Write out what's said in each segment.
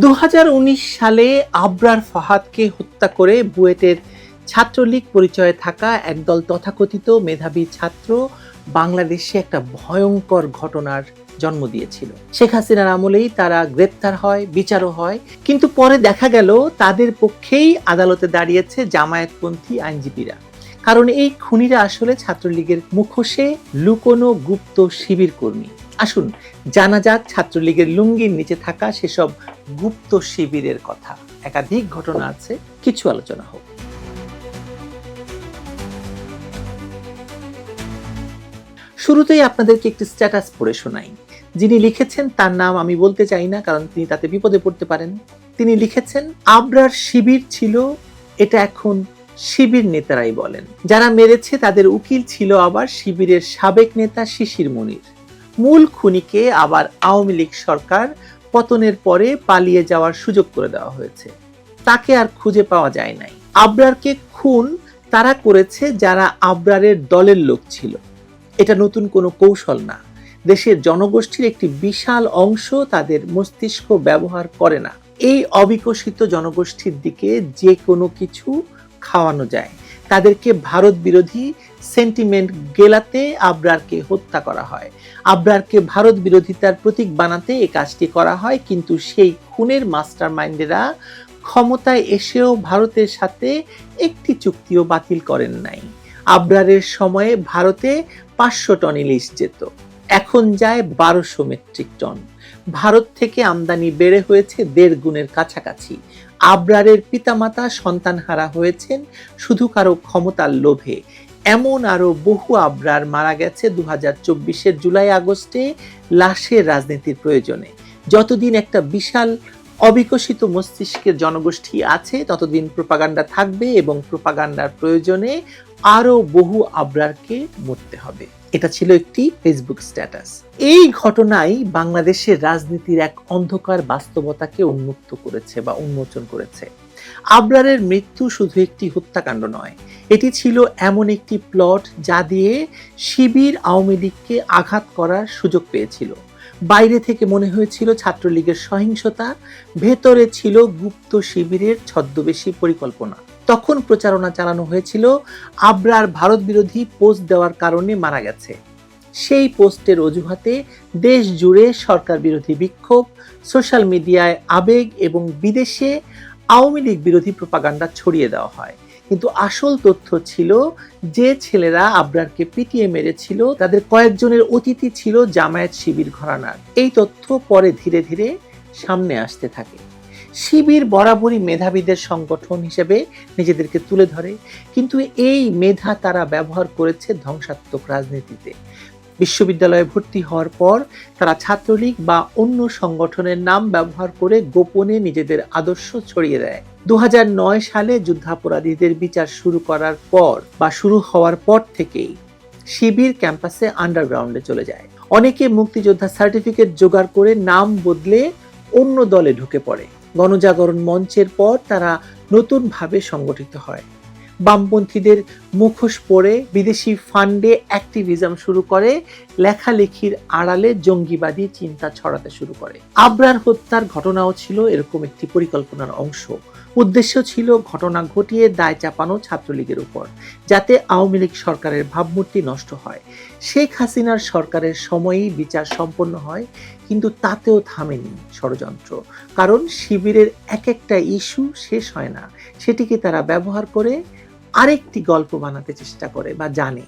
দু হাজার উনিশ সালে আবরার ফাহাদকে হত্যা করে বুয়েটের ছাত্রলীগ পরিচয়ে থাকা একদল তথাকথিত মেধাবী ছাত্র বাংলাদেশে একটা ভয়ঙ্কর ঘটনার জন্ম দিয়েছিল। শেখ হাসিনার আমলেই তারা গ্রেপ্তার হয়, বিচারও হয়। কিন্তু পরে দেখা গেল, তাদের পক্ষেই আদালতে দাঁড়িয়েছে জামায়াতপন্থী আইনজীবীরা। কারণ এই খুনিরা আসলে ছাত্রলীগের মুখোশে লুকোনো গুপ্ত শিবির কর্মী আসুন, জানা যাক ছাত্রলীগের লুঙ্গির নিচে থাকা সেসব গুপ্ত শিবিরের কথা। একাধিক ঘটনা আছে, কিছু আলোচনা হোক। শুরুতেই আপনাদেরকে একটি স্ট্যাটাস পড়ে শোনাই। যিনি লিখেছেন, তার নাম আমি বলতে চাই না, কারণ তিনি তাতে বিপদে পড়তে পারেন। তিনি লিখেছেন, আবরার শিবির ছিল, এটা এখন শিবির নেতারাই বলেন। যারা মেরেছে, তাদের উকিল ছিল আবার শিবিরের সাবেক নেতা শিশির মনির। মূল খুনিকে আবার আওয়ামী লীগ সরকার পতনের পরে পালিয়ে যাওয়ার সুযোগ করে দেওয়া হয়েছে। তাকে আর খুঁজে পাওয়া যায় নাই। আবরারকে খুন তারা করেছে যারা আবরারের দলের লোক ছিল। এটা নতুন কোনো কৌশল না। দেশের জনগোষ্ঠীর একটি বিশাল অংশ তাদের মস্তিষ্ক ব্যবহার করে না। এই অবিকশিত জনগোষ্ঠীর দিকে যে কোনো কিছু খাওয়ানো যায়। তাদেরকে ভারত বিরোধী সেন্টিমেন্ট গেলাতে আবরারকে হত্যা করা হয়। আবরারকে ভারত বিরোধিতার প্রতীক বানাতে এই কাজটি করা হয়, কিন্তু সেই খুনের মাস্টার মাইন্ডেরা ক্ষমতায় এসেও ভারতের সাথে একটি চুক্তিও বাতিল করেন নাই। আবরারের সময়ে ভারতে পাঁচশো টন ইলিশ যেত। এখন যায় বারোশো মেট্রিক টন। ভারত থেকে আমদানি বেড়ে হয়েছে দেড় গুণের কাছাকাছি। আবরারের পিতামাতা সন্তানহারা হয়েছেন, শুধু কারও ক্ষমতার লোভে। এমন আরও বহু আবরার মারা গেছে দু হাজার চব্বিশের জুলাই আগস্টে লাশের রাজনীতির প্রয়োজনে। যতদিন একটা বিশাল অবিকশিত মস্তিষ্কের জনগোষ্ঠী আছে, ততদিন প্রোপাগান্ডা থাকবে এবং প্রোপাগান্ডার প্রয়োজনে আরও বহু আবরারকে মরতে হবে। এটা ছিল একটি ফেসবুক স্ট্যাটাস এই ঘটনাই বাংলাদেশের রাজনীতির এক অন্ধকার বাস্তবতাকে উন্মুক্ত করেছে বা উন্মোচন করেছে। আবরারের মৃত্যু শুধু একটি হত্যাকাণ্ড নয়, এটি ছিল এমন একটি প্লট যা দিয়ে শিবির আওয়ামী লীগকে আঘাত করার সুযোগ পেয়েছিল। বাইরে থেকে মনে হয়েছিল ছাত্রলীগের সহিংসতা, ভেতরে ছিল গুপ্ত শিবিরের ছদ্মবেশী পরিকল্পনা। তখন প্রচারণা চালানো হয়েছিল। আবরার ভারত বিরোধী পোস্ট দেওয়ার কারণে মারা গেছে। সেই পোস্টের অজুহাতে দেশ জুড়ে সরকার বিরোধী বিক্ষোভ, সোশ্যাল মিডিয়ায় আবেগ এবং বিদেশে আওয়ামী লীগ বিরোধী প্রপাগান্ডা ছড়িয়ে দেওয়া হয়। কিন্তু আসল তথ্য ছিল, যে ছেলেরা আবরারকে পিটিয়ে মেরেছিল, তাদের কয়েকজনের অতিথি ছিল জামায়াত শিবির ঘরানার। এই তথ্য পরে ধীরে ধীরে সামনে আসতে থাকে। শিবির বরাবরই মেধাবীদের সংগঠন হিসেবে নিজেদেরকে তুলে ধরে। কিন্তু এই মেধা তারা ব্যবহার করেছে ধ্বংসাত্মক রাজনীতিতে। বিশ্ববিদ্যালয়ে ভর্তি হওয়ার পর তারা ছাত্রলীগ বা অন্য সংগঠনের নাম ব্যবহার করে গোপনে নিজেদের আদর্শ ছড়িয়ে দেয়। দু হাজার নয় সালে যুদ্ধাপরাধীদের বিচার শুরু করার পর বা শুরু হওয়ার পর থেকেই শিবির ক্যাম্পাসে আন্ডারগ্রাউন্ডে চলে যায়। অনেকে মুক্তিযোদ্ধা সার্টিফিকেট জোগাড় করে নাম বদলে অন্য দলে ঢুকে পড়ে। গণজাগরণ মঞ্চের পর তারা নতুনভাবে সংগঠিত হয়। বামপন্থীদের মুখোশ পরে বিদেশি ফান্ডে অ্যাক্টিভিজম শুরু করে, লেখালেখির আড়ালে জঙ্গিবাদী চিন্তা ছড়াতে শুরু করে। আবরার হত্যার ঘটনাও ছিল এরকম একটি পরিকল্পনার অংশ। উদ্দেশ্য ছিল ঘটনা ঘটিয়ে দায় চাপানো ছাত্রলীগের উপর, যাতে আওয়ামী লীগ সরকারের ভাবমূর্তি নষ্ট হয়। শেখ হাসিনার সরকারের সময়েই বিচার সম্পন্ন হয়, কিন্তু তাতেও থামেনি ষড়যন্ত্র। কারণ শিবিরের এক একটা ইস্যু শেষ হয় না। সেটিকে তারা ব্যবহার করে আরেকটি গল্প বানাতে চেষ্টা করে বা জানে।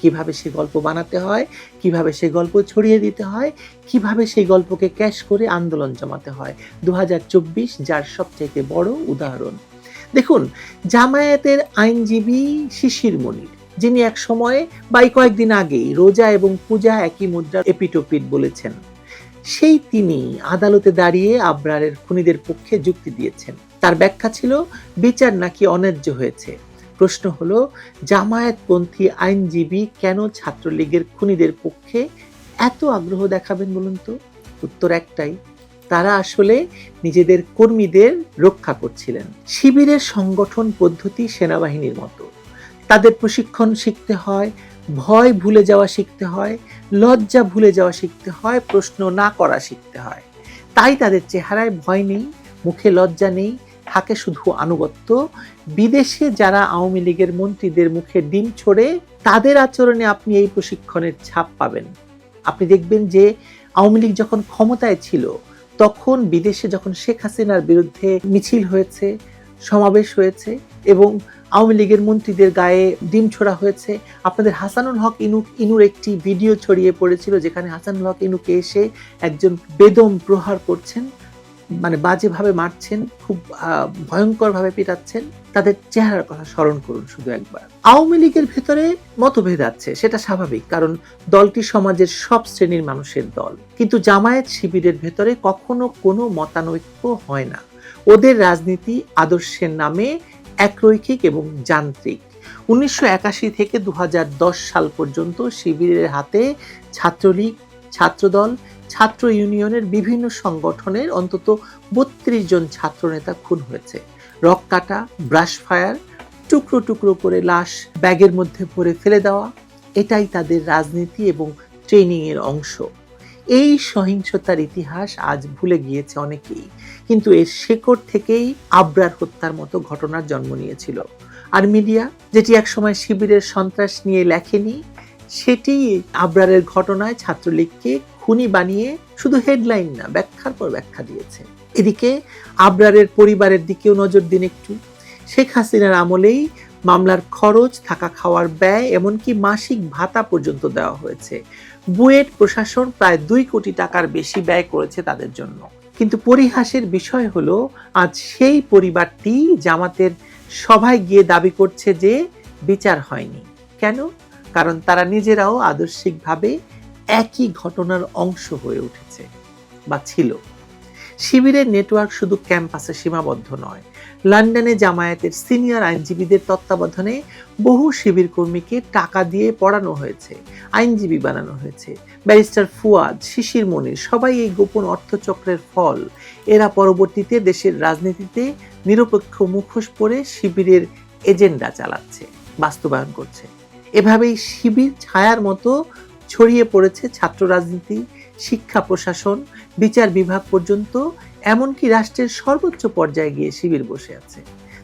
কীভাবে সে গল্প বানাতে হয়, কীভাবে সে গল্প ছড়িয়ে দিতে হয়, কীভাবে সেই গল্পকে ক্যাশ করে আন্দোলন জমাতে হয়। দু হাজার চব্বিশ, যার সবথেকে বড় উদাহরণ। দেখুন, জামায়াতের আইনজীবী শিশির মনির, যিনি এক সময়ে বা কয়েকদিন আগেই রোজা এবং পূজা একই মুদ্রা এপিটোপিট বলেছেন। সেই তিনি আদালতে দাঁড়িয়ে আবরারের খুনিদের পক্ষে যুক্তি দিয়েছেন। তার ব্যাখ্যা ছিল, বিচার নাকি অন্যায্য হয়েছে। প্রশ্ন হলো, জামায়াতপন্থী আইনজীবী কেন ছাত্রলীগের খুনিদের পক্ষে এত আগ্রহ দেখাবেন বলুন তো? উত্তর একটাই, তারা আসলে নিজেদের কর্মীদের রক্ষা করছিলেন। শিবিরের সংগঠন পদ্ধতি সেনাবাহিনীর মতো। তাদের প্রশিক্ষণ শিখতে হয়, ভয় ভুলে যাওয়া শিখতে হয়, লজ্জা ভুলে যাওয়া শিখতে হয়, প্রশ্ন না করা শিখতে হয়। তাই তাদের চেহারায় ভয় নেই, মুখে লজ্জা নেই থাকে শুধু আনুগত্য। বিদেশে যারা আওয়ামী লীগের মন্ত্রীদের মুখে ডিম ছড়ে, তাদের আচরণে আপনি এই প্রশিক্ষণের ছাপ পাবেন। আপনি দেখবেন যে আওয়ামী লীগ যখন ক্ষমতায় ছিল, তখন বিদেশে যখন শেখ হাসিনার বিরুদ্ধে মিছিল হয়েছে, সমাবেশ হয়েছে এবং আওয়ামী লীগের মন্ত্রীদের গায়ে ডিম ছোড়া হয়েছে, আপনাদের হাসানুল হক ইনু ইনুর একটি ভিডিও ছড়িয়ে পড়েছিল যেখানে হাসানুল হক ইনুকে এসে একজন বেদম প্রহার করছেন। মানে বাজেভাবে মারছেন, খুব ভয়ঙ্করভাবে পিটাচ্ছেন, তাদের চেহারার কথা স্মরণ করুন শুধু একবার। আওয়ামী লীগের ভেতরে মতভেদ আছে, সেটা স্বাভাবিক, কারণ দলটি সমাজের সব শ্রেণির মানুষের দল। কিন্তু জামায়াত শিবিরের ভেতরে কখনো কোনো মতানৈক্য হয় না। ওদের রাজনীতি আদর্শের নামে একরৈখিক এবং যান্ত্রিক। উনিশশো একাশি থেকে দু হাজার দশ সাল পর্যন্ত শিবিরের হাতে ছাত্রলীগ, ছাত্রদল ছাত্র ইউনিয়নের বিভিন্ন সংগঠনের অন্তত বত্রিশ জন ছাত্রনেতা খুন হয়েছে। রক কাটা, ব্রাশ ফায়ার, টুকরো টুকরো করে লাশ ব্যাগের মধ্যে ভরে ফেলে দেওয়া, এটাই তাদের রাজনীতি এবং ট্রেনিং এর অংশ। এই সহিংসতার ইতিহাস আজ ভুলে গিয়েছে অনেকেই, কিন্তু এর শেকড় থেকেই আবরার হত্যার মতো ঘটনার জন্ম নিয়েছিল। আর মিডিয়া, যেটি একসময় শিবিরের সন্ত্রাস নিয়ে লেখেনি সেটি আবরারের ঘটনায় ছাত্রলীগকে খুনি বানিয়ে শুধু হেডলাইন না, ব্যাখ্যার পর ব্যাখ্যা দিয়েছে। এদিকে আবরারের পরিবারের দিকেও নজর দিন একটু। শেখ হাসিনার আমলেই মামলার খরচ, থাকা খাওয়ার ব্যয়, এমনকি মাসিক ভাতা পর্যন্ত দেওয়া হয়েছে। বুয়েট প্রশাসন প্রায় দুই কোটি টাকার বেশি ব্যয় করেছে তাদের জন্য। কিন্তু পরিহাসের বিষয় হলো, আজ সেই পরিবারটি জামাতের সভায় গিয়ে দাবি করছে যে বিচার হয়নি। কেন? কারণ তারা নিজেরাও আদর্শিকভাবে একই ঘটনার অংশ হয়ে উঠেছে বা ছিল। শিবিরের নেটওয়ার্ক শুধু ক্যাম্পাসে সীমাবদ্ধ নয়, লন্ডনে জামায়াতের সিনিয়র আইনজীবীদের তত্ত্বাবধানে বহু শিবির কর্মীকে টাকা দিয়ে পড়ানো হয়েছে, আইনজীবী বানানো হয়েছে। ব্যারিস্টার ফুয়াদ, শিশির মনির, সবাই এই গোপন অর্থচক্রের ফল। এরা পরবর্তীতে দেশের রাজনীতিতে নিরপেক্ষ মুখোশ পরে শিবিরের এজেন্ডা চালাচ্ছে, বাস্তবায়ন করছে। এভাবেই শিবির ছায়ার মতো ছড়িয়ে পড়েছে ছাত্র রাজনীতি, শিক্ষা প্রশাসন, বিচার বিভাগ পর্যন্ত, এমনকি রাষ্ট্রের সর্বোচ্চ পর্যায়ে গিয়ে শিবির বসে আছে।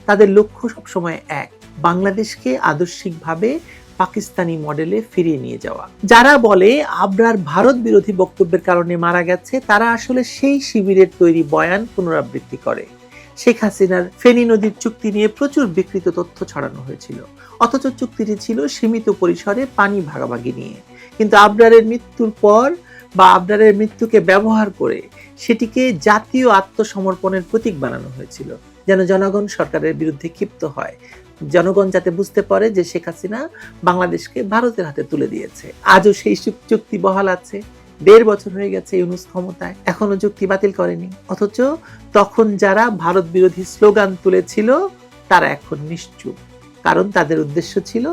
তাদের লক্ষ্য সবসময় এক, বাংলাদেশকে আদর্শিকভাবে পাকিস্তানি মডেলে ফিরিয়ে নিয়ে যাওয়া। যারা বলে আবরার ভারত বিরোধী বক্তব্যের কারণে মারা গেছে, তারা আসলে সেই শিবিরের তৈরি বয়ান পুনরাবৃত্তি করে। শেখ হাসিনার ফেনী নদীর চুক্তি নিয়ে প্রচুর বিকৃত তথ্য ছড়ানো হয়েছিল। অথচ চুক্তিটি ছিল সীমিত পরিসরে পানি ভাগাভাগি নিয়ে। কিন্তু আবরারের মৃত্যুর পর বা আবরারের মৃত্যুকে ব্যবহার করে সেটিকে জাতীয় আত্মসমর্পণের প্রতীক বানানো হয়েছিল, যেন জনগণ সরকারের বিরুদ্ধে ক্ষিপ্ত হয়। জনগণ যাতে বুঝতে পারে যে শেখ হাসিনা বাংলাদেশকে ভারতের হাতে তুলে দিয়েছে। আজও সেই চুক- চুক্তি বহাল আছে। দেড় বছর হয়ে গেছে ইউনুস ক্ষমতায়, এখনও চুক্তি বাতিল করেনি। অথচ তখন যারা ভারত বিরোধী স্লোগান তুলেছিল, তারা এখন নিশ্চুপ। কারণ তাদের উদ্দেশ্য ছিল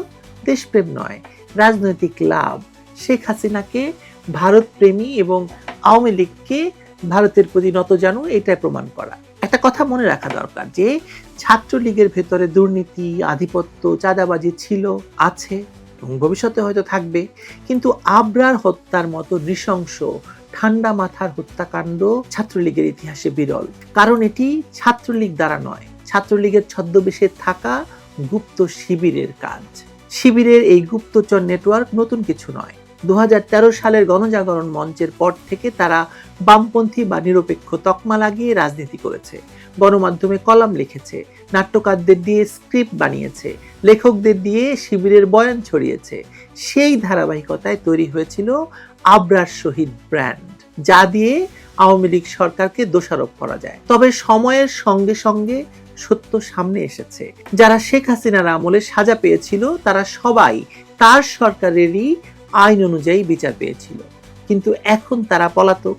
দেশপ্রেম নয়, রাজনৈতিক লাভ। শেখ হাসিনাকে ভারত প্রেমী এবং আওয়ামী লীগকে ভারতের প্রতি নত জানো, এটাই প্রমাণ করা। একটা কথা মনে রাখা দরকার যে, ছাত্রলীগের ভেতরে দুর্নীতি, আধিপত্য, চাঁদাবাজি ছিল, আছে। এবং ভবিষ্যতে হয়তো থাকবে। কিন্তু আবরার হত্যার মতো নৃশংস, ঠান্ডা মাথার হত্যাকাণ্ড ছাত্রলীগের ইতিহাসে বিরল। কারণ এটি ছাত্রলীগ দ্বারা নয়, ছাত্রলীগের ছদ্মবেশে থাকা গুপ্ত শিবিরের কাজ। শিবিরের এই গুপ্তচর নেটওয়ার্ক নতুন কিছু নয়। দু সালের গণজাগরণ মঞ্চের পর থেকে তারা বামপন্থী বা নিরপেক্ষ তকমা লাগিয়ে রাজনীতি করেছে। গণমাধ্যমে কলাম লিখেছে, নাট্যকারদের দিয়ে স্ক্রিপ্ট বানিয়েছে, লেখকদের দিয়ে শিবিরের বয়ান ছড়িয়েছে। সেই ধারাবাহিকতায় তৈরি হয়েছিল আবরার শহীদ ব্র্যান্ড, যা দিয়ে আওয়ামী লীগ সরকারকে দোষারোপ করা যায়। তবে সময়ের সঙ্গে সঙ্গে সত্য সামনে এসেছে। যারা শেখ হাসিনার আমলে সাজা পেয়েছিল, তারা সবাই তার সরকারেরই আইন অনুযায়ী বিচার পেয়েছিল। কিন্তু এখন তারা পলাতক।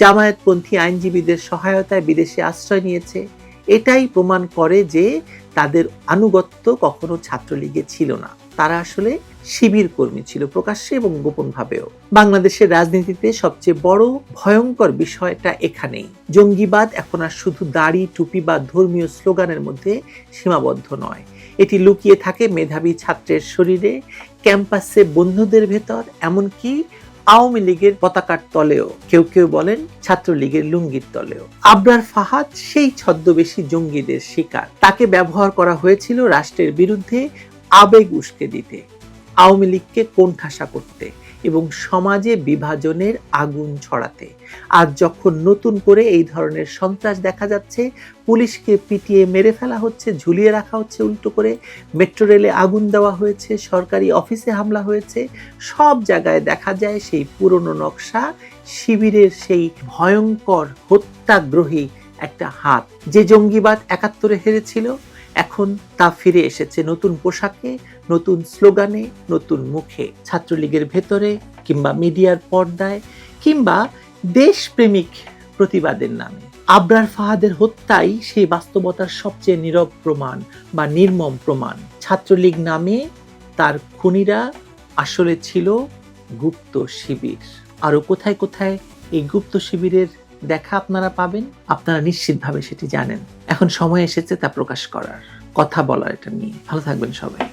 জামায়াতপন্থী আইনজীবীদের সহায়তায় বিদেশে আশ্রয় নিয়েছে। এটাই প্রমাণ করে যে তাদের আনুগত্য কখনো ছাত্রলীগে ছিল না। তারা আসলে শিবির কর্মী ছিল প্রকাশ্যে এবং গোপনভাবেও। বাংলাদেশের রাজনীতিতে সবচেয়ে বড় ভয়ঙ্কর বিষয়টা এখানেই। জঙ্গিবাদ এখন আর শুধু দাড়ি, টুপি বা ধর্মীয় স্লোগানের মধ্যে সীমাবদ্ধ নয়। এটি লুকিয়ে থাকে মেধাবী ছাত্রের শরীরে, ক্যাম্পাসে বন্ধুদের ভেতর, এমনকি আওয়ামী লীগের পতাকার তলেও কেউ কেউ বলেন ছাত্রলীগের লুঙ্গির তলেও। আবরার ফাহাদ সেই ছদ্মবেশী জঙ্গিদের শিকার। তাকে ব্যবহার করা হয়েছিল রাষ্ট্রের বিরুদ্ধে আবেগ উস্কে দিতে, আওয়ামী লীগকে কোণঠাসা করতে। এবং সমাজে বিভাজনের আগুন ছড়াতে। আজ যখন নতুন করে এই ধরনের সন্ত্রাস দেখা যাচ্ছে, পুলিশকে পিটিয়ে মেরে ফেলা হচ্ছে, ঝুলিয়ে রাখা হচ্ছে, উল্টো করে মেট্রো রেলে আগুন দেওয়া হয়েছে, সরকারি অফিসে হামলা হয়েছে, সব জায়গায় দেখা যায় সেই পুরনো নকশা, শিবিরের সেই ভয়ঙ্কর হত্যাগ্রহী একটা হাত। যে জঙ্গিবাদ একাত্তরে হেরেছিল এখন তা ফিরে এসেছে নতুন পোশাকে, নতুন স্লোগানে, নতুন মুখে। ছাত্রলীগের ভেতরে কিংবা মিডিয়ার পর্দায় কিংবা দেশপ্রেমিক প্রতিবাদের নামে। আবরার ফাহাদের হত্যাই সেই বাস্তবতার সবচেয়ে নীরব প্রমাণ বা নির্মম প্রমাণ। ছাত্রলীগ নামে তার খুনিরা আসলে ছিল গুপ্ত শিবির। আরও কোথায় কোথায় এই গুপ্ত শিবিরের দেখা আপনারা পাবেন, আপনারা নিশ্চিতভাবে সেটি জানেন। এখন সময় এসেছে তা প্রকাশ করার। কথা বলার এটা নিয়ে। ভালো থাকবেন সবাই।